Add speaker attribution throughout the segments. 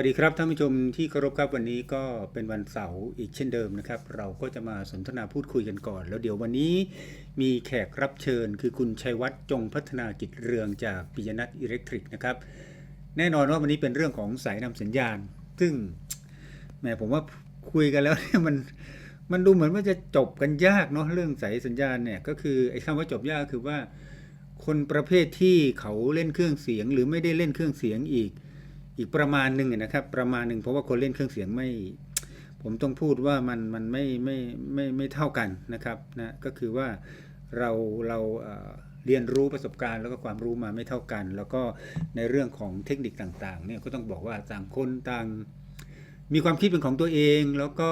Speaker 1: วัสดีครับท่านผู้ชมที่เคารพครับวันนี้ก็เป็นวันเสาร์อีกเช่นเดิมนะครับ เราก็จะมาสนทนาพูดคุยกันก่อน แล้วเดี๋ยววันนี้มีแขกรับเชิญ คือคุณชัยวัฒน์จงพัฒนากิจเรืองจากปิยนัทอิเล็กทริกนะครับ แน่นอนว่าวันนี้เป็นเรื่องของสายนำสัญญาณ ซึ่งแหมผมว่าคุยกันแล้วเนี่ยมันมันดูเหมือนว่าจะจบกันยากเนาะเรื่องสายสัญญาณเนี่ยก็คือไอ้คำว่าจบยากคือว่า คนประเภทที่เขาเล่นเครื่องเสียง หรือไม่ได้เล่นเครื่องเสียงอีก อีกประมาณหนึ่งนะครับ ประมาณหนึ่งเพราะว่าคนเล่นเครื่องเสียงไม่ ผมต้องพูดว่ามันมันไม่ไม่ไม่ไม่เท่ากันนะครับนะก็คือว่าเราเราเรียนรู้ประสบการณ์แล้วก็ความรู้มาไม่เท่ากัน แล้วก็ในเรื่องของเทคนิคต่างๆเนี่ยก็ต้องบอกว่าต่างคนต่างมีความคิดเป็นของตัวเองแล้วก็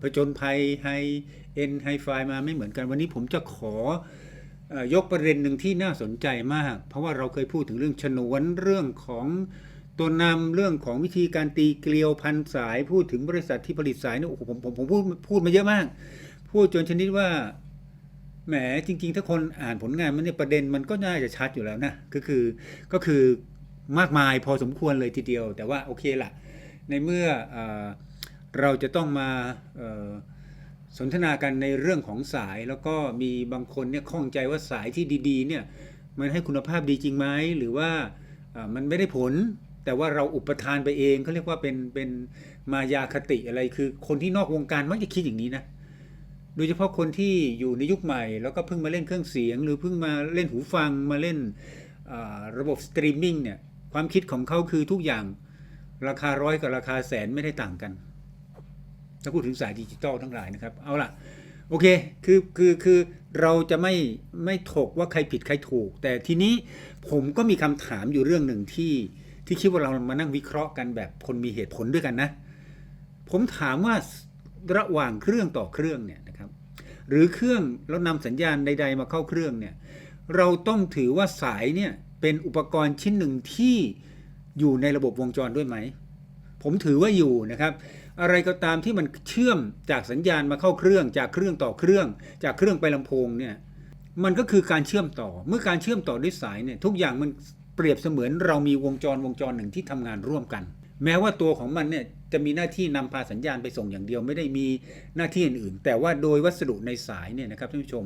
Speaker 1: ผจญภัยไฮเอ็นไฮไฟมาไม่เหมือนกัน วันนี้ผมจะขออ่อยกประเด็นหนึ่งที่น่าสนใจมาก เพราะว่าเราเคยพูดถึงเรื่องฉนวนเรื่องของ ตัวนำเรื่องของวิธีการตีเกลียวพันสาย พูดถึงบริษัทที่ผลิตสายเนี่ยโอ้โหผมผมผมพูดพูดมาเยอะมาก พูดจนชนิดว่าแหมจริง ๆ ถ้าคนอ่านผลงานมันเนี่ยประเด็นมันก็น่าจะชัดอยู่แล้วนะก็คือก็คือมากมายพอสมควรเลยทีเดียว แต่ว่าโอเคละในเมื่อเอเราจะต้องมาสนทนากันในเรื่องของสายแล้วก็มีบางคนเนี่ยข้องใจว่าสายที่ดีๆเนี่ยมันให้คุณภาพดีจริงไหมหรือว่ามันไม่ได้ผล แต่ว่าเราอุปทานไปเองเขาเรียกว่าเป็นเป็นมายาคติอะไรคือ คนที่นอกวงการมักจะคิดอย่างนี้นะโดยเฉพาะคนที่อยู่ในยุคใหม่ แล้วก็เพิ่งมาเล่นเครื่องเสียง หรือเพิ่งมาเล่นหูฟังมาเล่นระบบสตรีมมิ่งเนี่ยความคิดของเขาคือทุกอย่างราคาร้อยกับราคาแสนไม่ได้ต่างกัน ถ้าพูดถึงสายดิจิตอลทั้งหลายนะครับ เอาล่ะ โอเค คือคือคือเราจะไม่ไม่ถกว่าใครผิดใครถูก แต่ทีนี้ผมก็มีคำถามอยู่เรื่องหนึ่งที่ ที่คิดว่าเรามานั่งวิเคราะห์กันแบบคนมีเหตุผลด้วยกันนะ ผมถามว่าระหว่างเครื่องต่อเครื่องเนี่ยนะครับหรือเครื่องแล้วนำสัญญาณใด ๆ มาเข้าเครื่องเนี่ยเราต้องถือว่าสายเนี่ยเป็นอุปกรณ์ชิ้นหนึ่งที่อยู่ในระบบวงจรด้วยไหม ผมถือว่าอยู่นะครับ อะไรก็ตามที่มันเชื่อมจากสัญญาณมาเข้าเครื่อง จากเครื่องต่อเครื่อง จากเครื่องไปลำโพงเนี่ยมันก็คือการเชื่อมต่อ เมื่อการเชื่อมต่อด้วยสายเนี่ยทุกอย่างมัน เปรียบเสมือนเรามีวงจรวงจรหนึ่งที่ทำงานร่วมกัน แม้ว่าตัวของมันเนี่ยจะมีหน้าที่นำพาสัญญาณไปส่งอย่างเดียวไม่ได้มีหน้าที่อื่นๆ แต่ว่าโดยวัสดุในสายเนี่ยนะครับท่านผู้ชม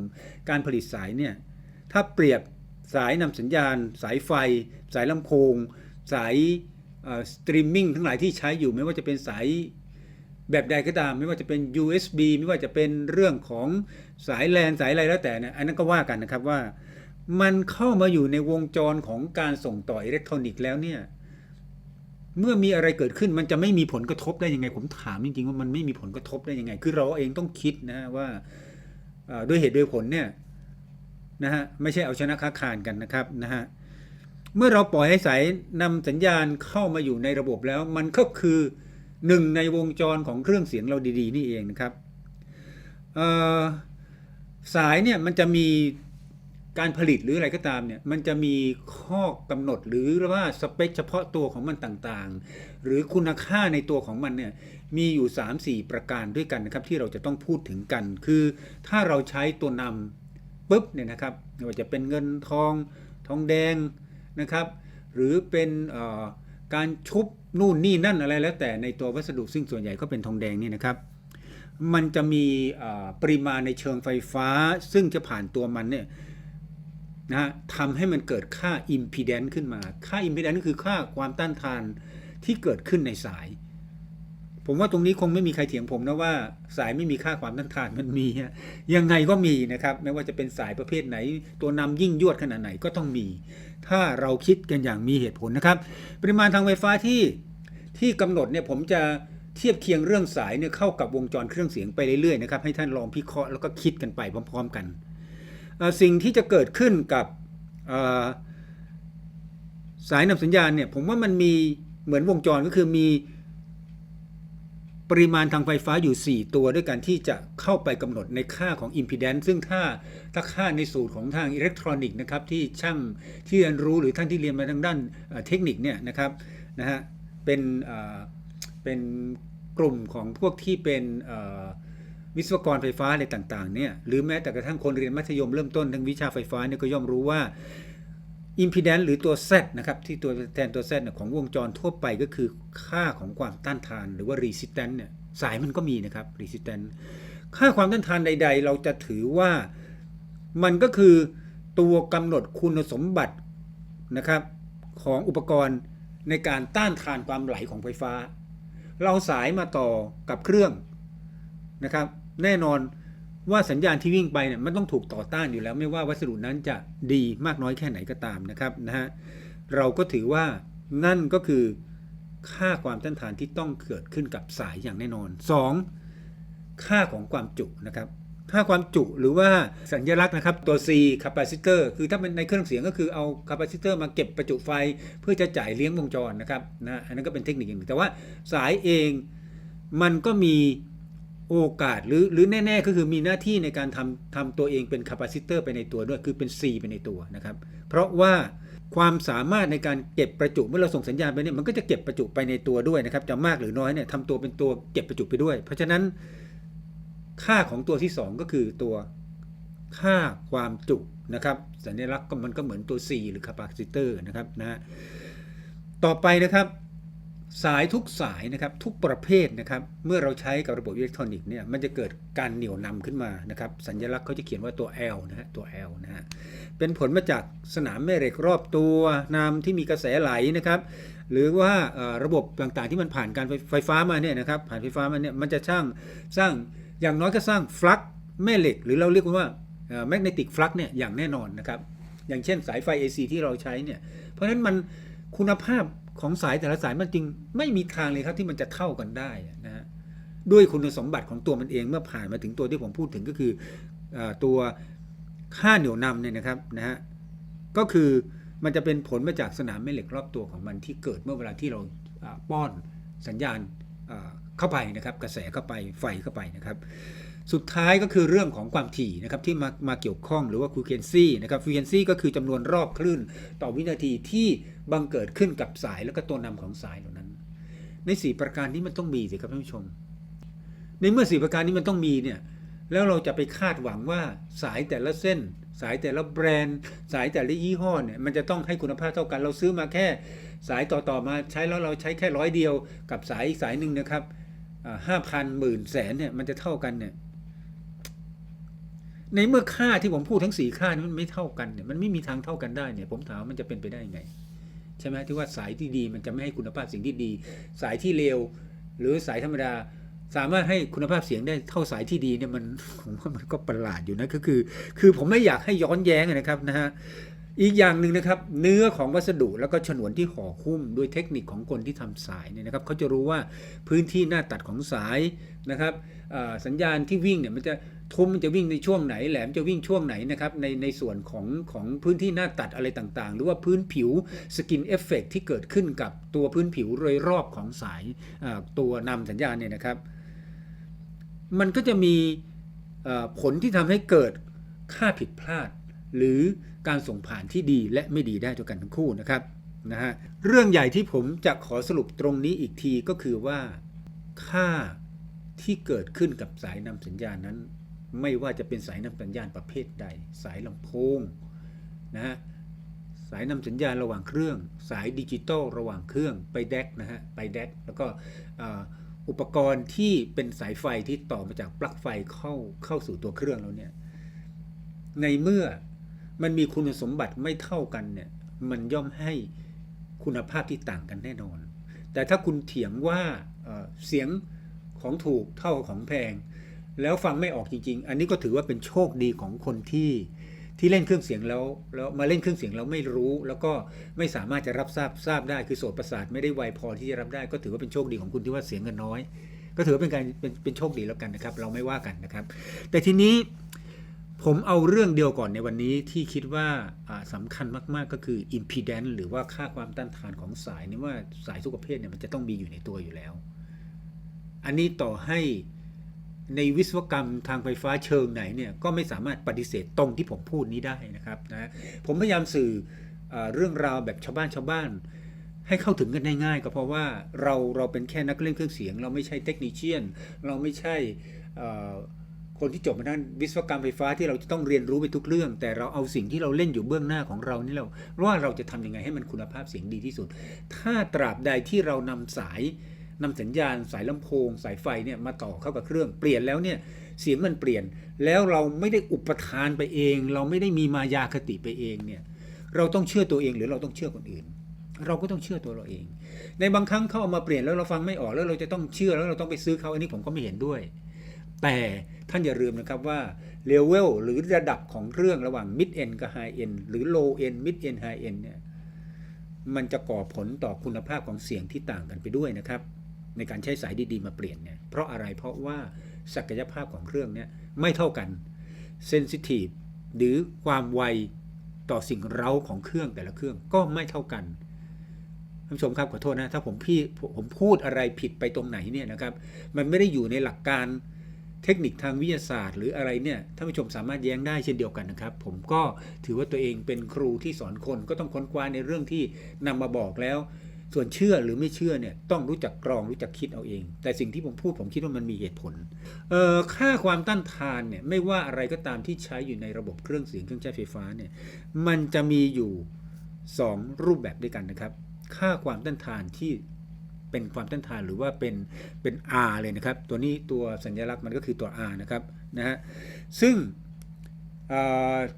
Speaker 1: การผลิตสายเนี่ยถ้าเปรียบสายนำสัญญาณ สายไฟ สายลำโพง สายสตรีมมิ่งทั้งหลายที่ใช้อยู่ไม่ว่าจะเป็นสายแบบใดก็ตาม ไม่ว่าจะเป็น USB ไม่ว่าจะเป็นเรื่องของสายแลนสายอะไรแล้วแต่เนี่ยอันนั้นก็ว่ากันนะครับว่า มันเข้ามาอยู่ในวงจรของการส่งต่ออิเล็กทรอนิกส์แล้วเนี่ย เมื่อมีอะไรเกิดขึ้นมันจะไม่มีผลกระทบได้ยังไง ผมถามจริงๆว่ามันไม่มีผลกระทบได้ยังไง คือเราเองต้องคิดนะว่าด้วยเหตุด้วยผลเนี่ยนะฮะไม่ใช่เอาชนะค้าคานกันนะครับนะฮะเมื่อเราปล่อยให้สายนำสัญญาณเข้ามาอยู่ในระบบแล้ว มันก็คือหนึ่งในวงจรของเครื่องเสียงเราดี ๆ นี่เองนะครับสายเนี่ยมันจะมี การผลิตหรืออะไรก็ตามเนี่ยมันจะมีข้อกำหนดหรือว่าสเปคเฉพาะตัวของมันต่างๆ หรือคุณค่าในตัวของมันเนี่ยมีอยู่ 3-4 ประการด้วยกันนะครับที่เราจะต้องพูดถึงกัน คือถ้าเราใช้ตัวนำปุ๊บเนี่ยนะครับไม่ว่าจะเป็นเงินทองทองแดงนะครับ หรือเป็นการชุบนู่นนี่นั่นอะไรแล้วแต่ในตัววัสดุซึ่งส่วนใหญ่ก็เป็นทองแดงนี่นะครับมันจะมีปริมาณในเชิงไฟฟ้า ซึ่งจะผ่านตัวมันเนี่ย นะทำให้มันเกิดค่า impedance ขึ้นมา ค่า impedance ก็คือค่าความต้านทานที่เกิดขึ้นในสาย ผมว่าตรงนี้คงไม่มีใครเถียงผมนะว่าสายไม่มีค่าความต้านทานมันมีฮะยังไงก็มีนะครับ ไม่ว่าจะเป็นสายประเภทไหน ตัวนำยิ่งยวดขนาดไหนก็ต้องมี ถ้าเราคิดกันอย่างมีเหตุผลนะครับ ปริมาณทางไฟฟ้าที่ที่กำหนดเนี่ยผมจะเทียบเคียงเรื่องสายเนี่ยเข้ากับวงจรเครื่องเสียงไปเรื่อยๆนะครับให้ท่านลองพิเคราะห์แล้วก็คิดกันไปพร้อม ๆ กัน สิ่งที่จะเกิดขึ้นกับสายนำสัญญาณเนี่ยผมว่ามันมีเหมือนวงจรก็คือมีปริมาณทางไฟฟ้าอยู่ 4 ตัวด้วยกันที่จะเข้าไปกำหนดในค่าของ impedance ซึ่งถ้าถ้าค่าในสูตรของทางอิเล็กทรอนิกส์นะครับที่ช่างที่เรียนรู้หรือท่านที่เรียนมาทางด้านเทคนิคเนี่ยนะครับนะฮะเป็นเป็นกลุ่มของพวกที่เป็นอ วิศวกรไฟฟ้าอะไรต่างๆเนี่ยหรือแม้แต่กระทั่งคนเรียนมัธยมเริ่มต้นทางวิชาไฟฟ้าเนี่ยก็ย่อมรู้ว่า impedance หรือตัว Z นะครับที่ตัวแทนตัว Z เนี่ยของวงจรทั่วไปก็คือค่าของความต้านทาน หรือว่า resistance เนี่ยสายมันก็มีนะครับ resistance ค่าความต้านทานใด ๆ เราจะถือว่ามันก็คือตัวกำหนดคุณสมบัตินะครับของอุปกรณ์ในการต้านทานความไหลของไฟฟ้า เราสายมาต่อกับเครื่องนะครับ แน่นอนว่าสัญญาณที่วิ่งไปเนี่ยมันต้องถูกต่อต้านอยู่แล้ว ไม่ว่าวัสดุนั้นจะดีมากน้อยแค่ไหนก็ตามนะครับนะฮะเราก็ถือว่านั่นก็คือค่าความต้านทานที่ต้องเกิดขึ้นกับสายอย่างแน่นอน 2. ค่าของความจุนะครับ ค่าความจุหรือว่าสัญลักษณ์นะครับตัว C capacitor คือถ้าเป็นในเครื่องเสียงก็คือเอา capacitor มาเก็บประจุไฟเพื่อจะจ่ายเลี้ยงวงจรนะครับนะอันนั้นก็เป็นเทคนิคอย่างหนึ่งแต่ว่าสายเองมันก็มี โอกาสหรือหรือแน่ ๆ ก็คือมีหน้าที่ในการทำทำตัวเองเป็น capacitor ไปในตัวด้วยคือเป็น C ไปในตัวนะครับ เพราะว่าความสามารถในการเก็บประจุเมื่อเราส่งสัญญาณไปเนี่ยมันก็จะเก็บประจุไปในตัวด้วยนะครับจะมากหรือน้อยเนี่ยทำตัวเป็นตัวเก็บประจุไปด้วย เพราะฉะนั้นค่าของตัวที่ 2 ก็คือตัวค่าความจุนะครับ สัญลักษณ์ก็มันก็เหมือนตัว C หรือ capacitor นะครับนะต่อไปนะครับ สายทุกสายนะครับทุกประเภทนะครับเมื่อเราใช้กับระบบอิเล็กทรอนิกส์เนี่ยมันจะเกิดการเหนี่ยวนำขึ้นมานะครับสัญลักษณ์เขาจะเขียนว่าตัว L นะฮะตัว L นะฮะเป็นผลมาจากสนามแม่เหล็กรอบตัวนำที่มีกระแสไหลนะครับหรือว่าระบบต่างๆที่มันผ่านการไฟไฟฟ้ามาเนี่ยนะครับผ่านไฟฟ้ามาเนี่ยมันจะสร้างสร้างอย่างน้อยก็สร้างฟลักแม่เหล็ก หรือเราเรียกว่าแมกเนติกฟลักเนี่ยอย่างแน่นอนนะครับอย่างเช่นสายไฟ AC ที่เราใช้เนี่ยเพราะฉะนั้นมันคุณภาพ ของสายแต่ละสายมันจริงไม่มีทางเลยครับที่มันจะเท่ากันได้นะฮะด้วยคุณสมบัติของตัวมันเองเมื่อผ่านมาถึงตัวที่ผมพูดถึงก็คืออตัวค่าเหนี่ยวนำเนี่ยนะครับนะฮะก็คือมันจะเป็นผลมาจากสนามแม่เหล็กรอบตัวของมันที่เกิดเมื่อเวลาที่เราป้อนสัญญาณเข้าไปนะครับ กระแสเข้าไปไฟเข้าไปนะครับ สุดท้ายก็คือเรื่องของความถี่นะครับที่มามาเกี่ยวข้องหรือว่า frequency นะครับ frequency ก็คือจำนวนรอบคลื่นต่อวินาทีที่ บังเกิดขึ้นกับสายแล้วก็ตัวนำของสายเหล่านั้น ใน4ประการนี้มันต้องมีสิครับท่านผู้ชม ในเมื่อ4ประการนี้มันต้องมีเนี่ยแล้วเราจะไปคาดหวังว่าสายแต่ละเส้น สายแต่ละแบรนด์ สายแต่ละยี่ห้อเนี่ยมันจะต้องให้คุณภาพเท่ากัน เราซื้อมาแค่สายต่อๆมาใช้แล้วเราใช้แค่ร้อยเดียวกับสายอีกสายหนึ่งนะครับห้าพันหมื่นแสนเนี่ยมันจะเท่ากันเนี่ยในเมื่อค่าที่ผมพูดทั้งสี่ค่านี้มันไม่เท่ากันเนี่ยมันไม่มีทางเท่ากันได้เนี่ยผมถามมันจะเป็นไปได้ยังไง ใช่ไหมที่ว่าสายที่ดีมันจะไม่ให้คุณภาพเสียงที่ดี สายที่เลวหรือสายธรรมดา สามารถให้คุณภาพเสียงได้เท่าสายที่ดีเนี่ยมันผมว่ามันก็ประหลาดอยู่นะก็คือ คือผมไม่อยากให้ย้อนแย้งนะครับนะฮะ อีกอย่างหนึ่งนะครับ เนื้อของวัสดุแล้วก็ฉนวนที่ห่อหุ้มด้วยเทคนิคของคนที่ทำสายเนี่ยนะครับเขาจะรู้ว่าพื้นที่หน้าตัดของสายนะครับสัญญาณที่วิ่งเนี่ยมันจะทุ้มมันจะวิ่งในช่วงไหนแหลมจะวิ่งช่วงไหนนะครับในในส่วนของของพื้นที่หน้าตัดอะไรต่างๆ หรือว่าพื้นผิวสกินเอฟเฟกที่เกิดขึ้นกับตัวพื้นผิวโดยรอบของสายตัวนำสัญญาณเนี่ยนะครับ มันก็จะมีผลที่ทำให้เกิดค่าผิดพลาด หรือการส่งผ่านที่ดีและไม่ดีได้ด้วยกันทั้งคู่นะครับนะฮะเรื่องใหญ่ที่ผมจะขอสรุปตรงนี้อีกทีก็คือว่าค่าที่เกิดขึ้นกับสายนำสัญญาณนั้น ไม่ว่าจะเป็นสายนำสัญญาณประเภทใด สายลำโพงนะฮะสายนำสัญญาณระหว่างเครื่อง สายดิจิตอลระหว่างเครื่องไปแดกนะฮะไปแดกแล้วก็อุปกรณ์ที่เป็นสายไฟที่ต่อมาจากปลั๊กไฟเข้าเข้าสู่ตัวเครื่องแล้วเนี่ยในเมื่อ มันมีคุณสมบัติไม่เท่ากันเนี่ย มันย่อมให้คุณภาพที่ต่างกันแน่นอน แต่ถ้าคุณเถียงว่าเสียงของถูกเท่าของแพง แล้วฟังไม่ออกจริง ๆ อันนี้ก็ถือว่าเป็นโชคดีของคนที่ที่เล่นเครื่องเสียงแล้วแล้วมาเล่นเครื่องเสียงแล้วไม่รู้ แล้วก็ไม่สามารถจะรับทราบทราบได้คือโสตประสาทไม่ได้ไวพอที่จะรับได้ ก็ถือว่าเป็นโชคดีของคุณที่ว่าเสียงกันน้อย ก็ถือว่าเป็นการเป็นเป็นโชคดีแล้วกันนะครับ เราไม่ว่ากันนะครับ แต่ทีนี้ ผมเอาเรื่องเดียวก่อนในวันนี้ที่คิดว่าอ่าสำคัญมาก ๆ ก็คือ impedance หรือว่าค่าความต้านทานของสายนี่ว่าสายทุกประเภทเนี่ยมันจะต้องมีอยู่ในตัวอยู่แล้ว อันนี้ต่อให้ในวิศวกรรมทางไฟฟ้าเชิงไหนเนี่ยก็ไม่สามารถปฏิเสธตรงที่ผมพูดนี้ได้นะครับนะผมพยายามสื่อเอเรื่องราวแบบชาวบ้านชาวบ้าน ให้เข้าถึงกันง่ายๆก็เพราะว่าเราเราเป็นแค่นักเล่นเครื่องเสียง เราไม่ใช่เทคนิชเชียน เราไม่ใช่ คนที่จบมาด้านวิศวกรรมไฟฟ้าที่เราจะต้องเรียนรู้ไปทุกเรื่อง แต่เราเอาสิ่งที่เราเล่นอยู่เบื้องหน้าของเรานี่เราว่าเราจะทำยังไงให้มันคุณภาพเสียงดีที่สุด ถ้าตราบใดที่เรานำสายนำสัญญาณสายลำโพง สายไฟเนี่ยมาต่อเข้ากับเครื่องเปลี่ยนแล้วเนี่ยเสียงมันเปลี่ยน แล้วเราไม่ได้อุปทานไปเอง เราไม่ได้มีมายาคติไปเองเนี่ยเราต้องเชื่อตัวเองหรือเราต้องเชื่อคนอื่น เราก็ต้องเชื่อตัวเราเอง ในบางครั้งเขาเอามาเปลี่ยนแล้วเราฟังไม่ออกแล้วเราจะต้องเชื่อแล้วเราต้องไปซื้อเขาอันนี้ผมก็ไม่เห็นด้วย แต่ท่านอย่าลืมนะครับว่าเลเวลหรือระดับของเรื่องระหว่าง mid end กับ high end หรือ low end mid end high end เนี่ยมันจะก่อผลต่อคุณภาพของเสียงที่ต่างกันไปด้วยนะครับ ในการใช้สายดีๆมาเปลี่ยนเนี่ยเพราะอะไรเพราะว่าศักยภาพของเครื่องเนี่ยไม่เท่ากัน sensitive หรือความไวต่อสิ่งเร้าของเครื่องแต่ละเครื่องก็ไม่เท่ากันท่านผู้ชมครับขอโทษนะถ้าผมพี่ผมพูดอะไรผิดไปตรงไหนเนี่ยนะครับ มันไม่ได้อยู่ในหลักการ เทคนิคทางวิทยาศาสตร์ หรืออะไรเนี่ยท่านผู้ชมสามารถแย้งได้เช่นเดียวกันนะครับ ผมก็ถือว่าตัวเองเป็นครูที่สอนคนก็ต้องค้นคว้าในเรื่องที่นำมาบอกแล้ว ส่วนเชื่อหรือไม่เชื่อเนี่ยต้องรู้จักกรองรู้จักคิดเอาเอง แต่สิ่งที่ผมพูดผมคิดว่ามันมีเหตุผลเอ่อค่าความต้านทานเนี่ยไม่ว่าอะไรก็ตามที่ใช้อยู่ในระบบเครื่องเสียงเครื่องใช้ไฟฟ้าเนี่ยมันจะมีอยู่ 2 รูปแบบด้วยกันนะครับ ค่าความต้านทานที่ เป็นความต้านทานหรือว่าเป็นเป็น R เลยนะครับ ตัวนี้ตัวสัญลักษณ์มันก็คือตัว R นะครับนะฮะซึ่ง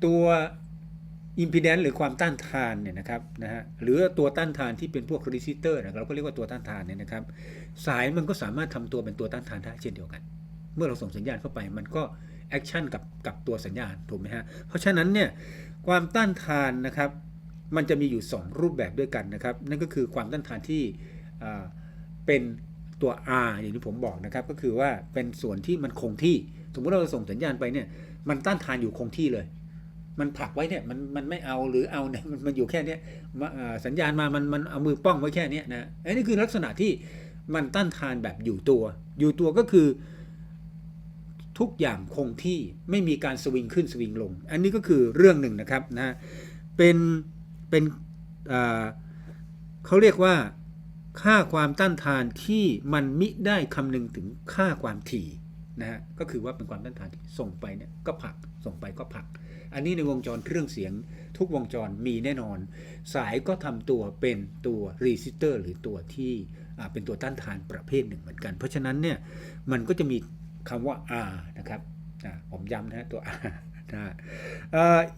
Speaker 1: ตัว impedance หรือความต้านทานเนี่ยนะครับนะฮะหรือตัวต้านทานที่เป็นพวก resistor นะเราก็เรียกว่าตัวต้านทานเนี่ยนะครับ สายมันก็สามารถทำตัวเป็นตัวต้านทานได้เช่นเดียวกัน เมื่อเราส่งสัญญาณเข้าไปมันก็แอคชั่นกับกับตัวสัญญาณถูกไหมฮะเพราะฉะนั้นเนี่ยความต้านทานนะครับ มันจะมีอยู่ 2 รูปแบบด้วยกันนะครับ นั่นก็คือความต้านทานที่อ่า เป็นตัว R อย่างที่ผมบอกนะครับก็คือว่าเป็นส่วนที่มันคงที่ สมมติเราส่งสัญญาณไปเนี่ยมันต้านทานอยู่คงที่เลย มันผลักไว้เนี่ยมันมันไม่เอาหรือเอาเนี่ยมันมันอยู่แค่เนี้ยสัญญาณมามันมันเอามือป้องไว้แค่เนี้ยนะอันนี้คือลักษณะที่มันต้านทานแบบอยู่ตัว อยู่ตัวก็คือ ทุกอย่างคงที่ไม่มีการสวิงขึ้นสวิงลง อันนี้ก็คือเรื่องหนึ่งนะครับนะเป็นเป็นเขาเรียกว่า ค่าความต้านทานที่มันมิได้คำนึงถึงค่าความถี่นะฮะก็คือว่าเป็นความต้านทานที่ส่งไปเนี่ยก็ผักส่งไปก็ผัก อันนี้ในวงจรเครื่องเสียง ทุกวงจรมีแน่นอน สายก็ทำตัวเป็นตัวรีซิสเตอร์หรือตัวที่เป็นตัวต้านทานประเภทหนึ่งเหมือนกัน เพราะฉะนั้นเนี่ยมันก็จะมีคำว่า R นะครับอ่าผมย้ำนะตัว R นะ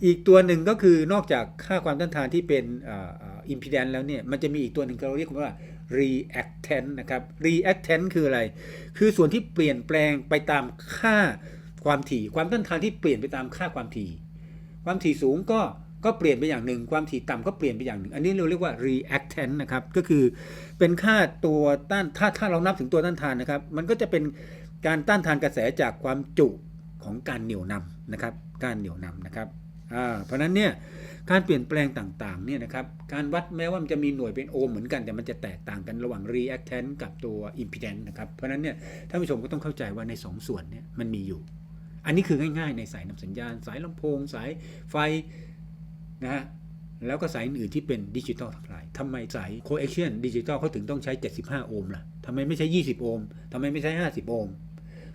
Speaker 1: อีกตัวหนึ่งก็คือนอกจากค่าความต้านทานที่เป็นอิมพีแดนแล้วเนี่ยมันจะมีอีกตัวหนึ่งเราเรียกว่า reactant นะครับ reactant คืออะไร คือส่วนที่เปลี่ยนแปลงไปตามค่าความถี่ ความต้านทานที่เปลี่ยนไปตามค่าความถี่ ความถี่สูงก็ก็เปลี่ยนไปอย่างหนึ่ง ความถี่ต่ำก็เปลี่ยนไปอย่างหนึ่ง อันนี้เราเรียกว่า reactant นะครับ ก็คือเป็นค่าตัวต้านถ้าถ้าเรานับถึงตัวต้านทานนะครับ มันก็จะเป็นการต้านทานกระแสจากความจุของการเหนี่ยวนำนะครับ การเหนี่ยวนำนะครับ เพราะนั้นเนี่ย การเปลี่ยนแปลงต่างๆเนี่ยนะครับการวัดแม้ว่ามันจะมีหน่วยเป็นโอห์มเหมือนกัน แต่มันจะแตกต่างกันระหว่าง reactant กับตัว impedance นะครับเพราะนั้นเนี่ยท่านผู้ชมก็ต้องเข้าใจว่าใน 2ส่วนเนี่ยมันมีอยู่ อันนี้คือง่ายๆ ในสายนำสัญญาณ สายลำโพง สายไฟนะฮะแล้วก็สายอื่นที่เป็นดิจิตอลทั้งหลายทำไมสาย coaxial ดิจิตอลเขาถึงต้องใช้ 75 โอห์มล่ะทำไมไม่ใช่20 โอห์มทำไมไม่ใช่50 โอห์ม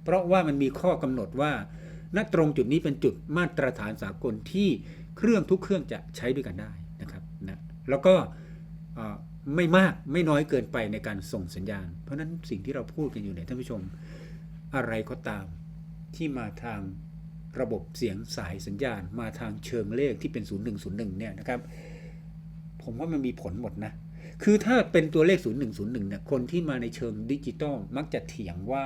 Speaker 1: เพราะว่ามันมีข้อกำหนดว่าณตรงจุดนี้เป็นจุดมาตรฐานสากลที่ เครื่องทุกเครื่องจะใช้ด้วยกันได้นะครับนะแล้วก็ไม่มากไม่น้อยเกินไปในการส่งสัญญาณ เพราะฉะนั้นสิ่งที่เราพูดกันอยู่เนี่ยท่านผู้ชมอะไรก็ตามที่มาทางระบบเสียงสายสัญญาณ มาทางเชิงเลขที่เป็น 0101เนี่ยนะครับ ผมว่ามันมีผลหมดนะ คือถ้าเป็นตัวเลข 0101เนี่ยคนที่มาในเชิงดิจิตอลมักจะเถียงว่า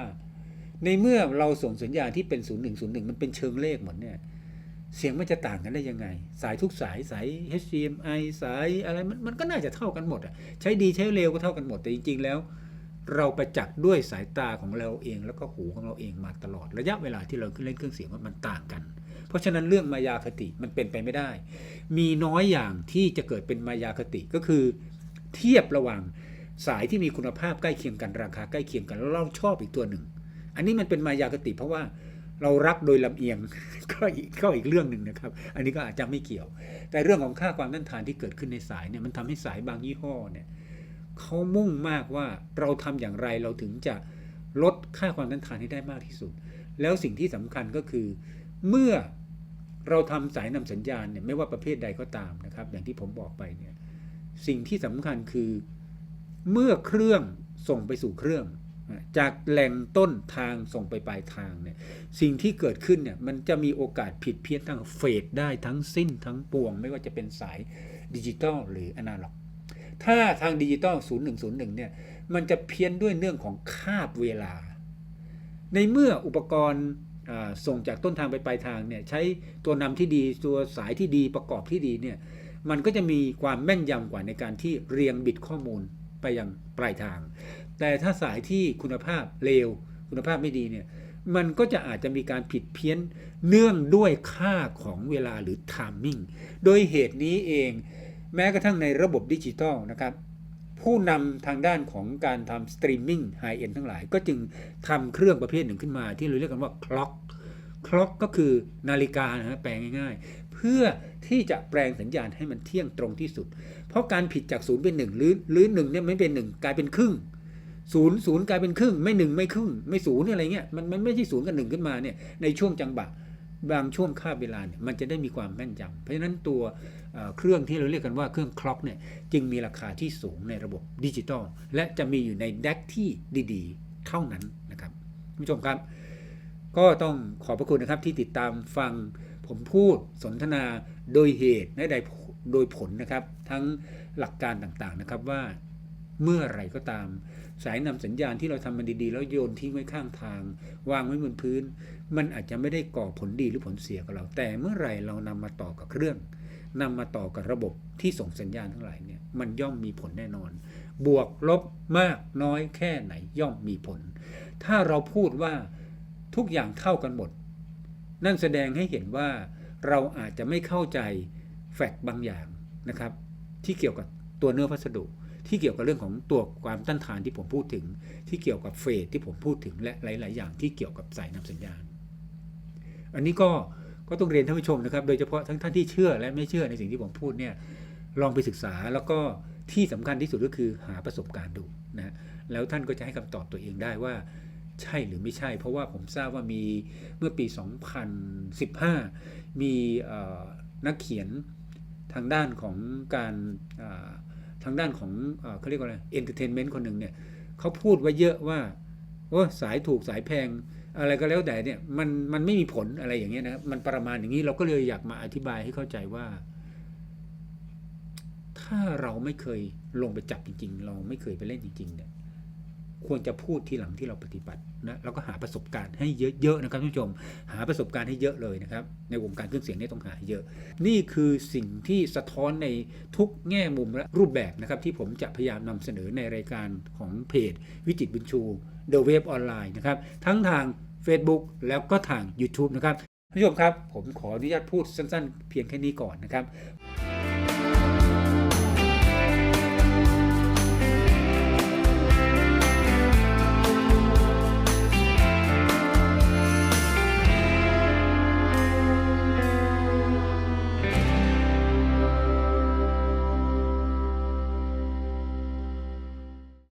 Speaker 1: ในเมื่อเราส่งสัญญาณที่เป็น 0101 มันเป็นเชิงเลขหมดเนี่ย เสียงมันจะต่างกันได้ยังไง สายทุกสายสาย HDMI สายอะไรมันมันก็น่าจะเท่ากันหมดอะใช้ดีใช้เร็วก็เท่ากันหมดแต่จริง ๆ แล้ว เราประจักษ์ด้วยสายตาของเราเองแล้วก็หูของเราเองมาตลอดระยะเวลาที่เราขึ้นเล่นเครื่องเสียงว่ามันต่างกัน เพราะฉะนั้นเรื่องมายาคติมันเป็นไปไม่ได้ มีน้อยอย่างที่จะเกิดเป็นมายาคติก็คือ เทียบระหว่างสายที่มีคุณภาพใกล้เคียงกันราคาใกล้เคียงกันแล้วเราชอบอีกตัวหนึ่ง อันนี้มันเป็นมายาคติเพราะว่า เรารักโดยลำเอียงก็อีกก็อีกเรื่องหนึ่งนะครับ อันนี้ก็อาจจะไม่เกี่ยว แต่เรื่องของค่าความต้านทานที่เกิดขึ้นในสายเนี่ยมันทำให้สายบางยี่ห้อเนี่ยเขามุ่งมากว่าเราทำอย่างไรเราถึงจะลดค่าความต้านทานให้ได้มากที่สุด แล้วสิ่งที่สำคัญก็คือ เมื่อเราทำสายนำสัญญาณเนี่ยไม่ว่าประเภทใดก็ตามนะครับ อย่างที่ผมบอกไปเนี่ยสิ่งที่สำคัญคือ เมื่อเครื่องส่งไปสู่เครื่อง จากแหล่งต้นทางส่งไปปลายทางเนี่ยสิ่งที่เกิดขึ้นเนี่ยมันจะมีโอกาสผิดเพี้ยนทางเฟสได้ทั้งสิ้นทั้งปวง ไม่ว่าจะเป็นสายดิจิตอลหรืออนาล็อก ถ้าทางดิจิตอล0101เนี่ยมันจะเพี้ยนด้วยเรื่องของคาบเวลา ในเมื่ออุปกรณ์ส่งจากต้นทางไปปลายทางเนี่ยใช้ตัวนำที่ดีตัวสายที่ดีประกอบที่ดีเนี่ยมันก็จะมีความแม่นยำกว่าในการที่เรียงบิตข้อมูลไปยังปลายทาง แต่ถ้าสายที่คุณภาพเลว คุณภาพไม่ดีเนี่ยมันก็จะอาจจะมีการผิดเพี้ยนเนื่องด้วยค่าของเวลาหรือ timing โดยเหตุนี้เองแม้กระทั่งในระบบดิจิตอลนะครับ ผู้นำทางด้านของการทำสตรีมมิ่งไฮเอ็นทั้งหลาย ก็จึงทำเครื่องประเภทหนึ่งขึ้นมา ที่เราเรียกกันว่าคล็อกคล็อกก็คือนาฬิกานะฮะแปลงง่ายๆ เพื่อที่จะแปลงสัญญาณให้มันเที่ยงตรงที่สุด เพราะการผิดจากศูนย์เป็นหนึ่งหรือหรือหนึ่งเนี่ยไม่เป็นหนึ่งกลายเป็นครึ่ง ศูนย์ศูนย์กลายเป็นครึ่ง ไม่หนึ่งไม่ครึ่ง ไม่ศูนย์อะไรเงี้ยมันมันไม่ใช่ศูนย์กับหนึ่งขึ้นมาเนี่ยในช่วงจังหวะบางช่วงคาบเวลาเนี่ยมันจะได้มีความแม่นยำเพราะฉะนั้นตัวเครื่องที่เราเรียกกันว่าเครื่องคล็อกเนี่ยจึงมีราคาที่สูงในระบบดิจิตอลและจะมีอยู่ในแดกที่ดีๆ เท่านั้นนะครับคุณผู้ชมครับ ก็ต้องขอบพระคุณนะครับที่ติดตามฟังผมพูดสนทนาโดยเหตุและโดยผลนะครับ ทั้งหลักการต่างๆนะครับว่า เมื่อไหรก็ตาม สายนำสัญญาณที่เราทำมันดีๆ แล้วโยนทิ้งไว้ข้างทาง วางไว้บนพื้น มันอาจจะไม่ได้ก่อผลดีหรือผลเสียกับเรา แต่เมื่อไหรเรานำมาต่อกับเครื่องนำมาต่อกับระบบที่ส่งสัญญาณทั้งหลายเนี่ยมันย่อมมีผลแน่นอน บวกลบมากน้อยแค่ไหนย่อมมีผล ถ้าเราพูดว่าทุกอย่างเท่ากันหมด นั่นแสดงให้เห็นว่าเราอาจจะไม่เข้าใจแฟกต์บางอย่างนะครับ ที่เกี่ยวกับตัวเนื้อพัสดุ ที่เกี่ยวกับเรื่องของตัวความต้านทานที่ผมพูดถึง ที่เกี่ยวกับเฟสที่ผมพูดถึงและหลาย ๆ อย่างที่เกี่ยวกับสายนำสัญญาณ อันนี้ก็ก็ต้องเรียนท่านผู้ชมนะครับ โดยเฉพาะทั้งท่านที่เชื่อและไม่เชื่อในสิ่งที่ผมพูดเนี่ยลองไปศึกษาแล้วก็ที่สำคัญที่สุดก็คือหาประสบการณ์ดูนะแล้วท่านก็จะให้คำตอบตัวเองได้ว่าใช่หรือไม่ใช่ เพราะว่าผมทราบว่ามีเมื่อปี 2015 มีนักเขียนทางด้านของการ ทางด้านของเอเขาเรียกว่าอะไรเอนเตอร์เทนเมนต์คนหนึ่งเนี่ยเขาพูดไว้เยอะว่าโอ้สายถูกสายแพงอะไรก็แล้วแต่เนี่ยมันมันไม่มีผลอะไรอย่างเงี้ยนะมันประมาณอย่างนี้เราก็เลยอยากมาอธิบายให้เข้าใจว่า ถ้าเราไม่เคยลงไปจับจริง ๆ เราไม่เคยไปเล่นจริงๆเนี่ย ควรจะพูดทีหลังที่เราปฏิบัตินะแล้วก็หาประสบการณ์ให้เยอะๆนะครับท่านผู้ชม หาประสบการณ์ให้เยอะเลยนะครับ ในวงการเครื่องเสียงนี่ต้องหาให้เยอะ นี่คือสิ่งที่สะท้อนในทุกแง่มุมและรูปแบบนะครับ ที่ผมจะพยายามนำเสนอในรายการของเพจ วิจิตบุญชู The Wave Online นะครับทั้งทาง Facebook แล้วก็ทาง YouTube นะครับท่านผู้ชมครับ ผมขออนุญาตพูดสั้นๆ เพียงแค่นี้ก่อนนะครับ